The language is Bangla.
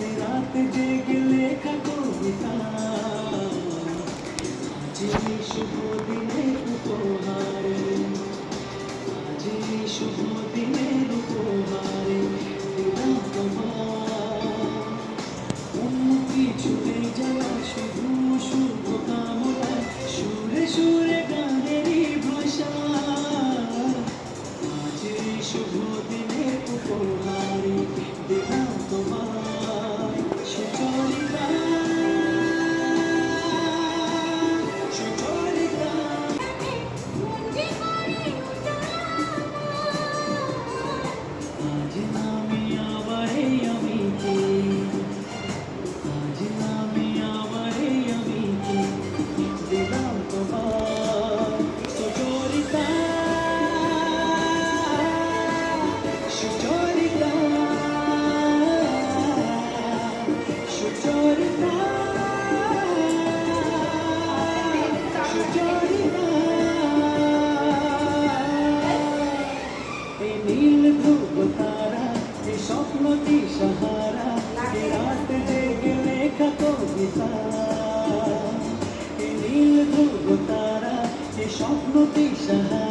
রাত জেগে লেখা কবিতা। আজ শুভ দিনের উপহারে। আজ শুভ দিনের উপহারে দিলাম তোমার। উন্নতি ছুটে দিশাহারা এই রাত জেগে লেখা কবিতা নীল ধ্রুব তারা এই স্বপ্ন দিশাহারা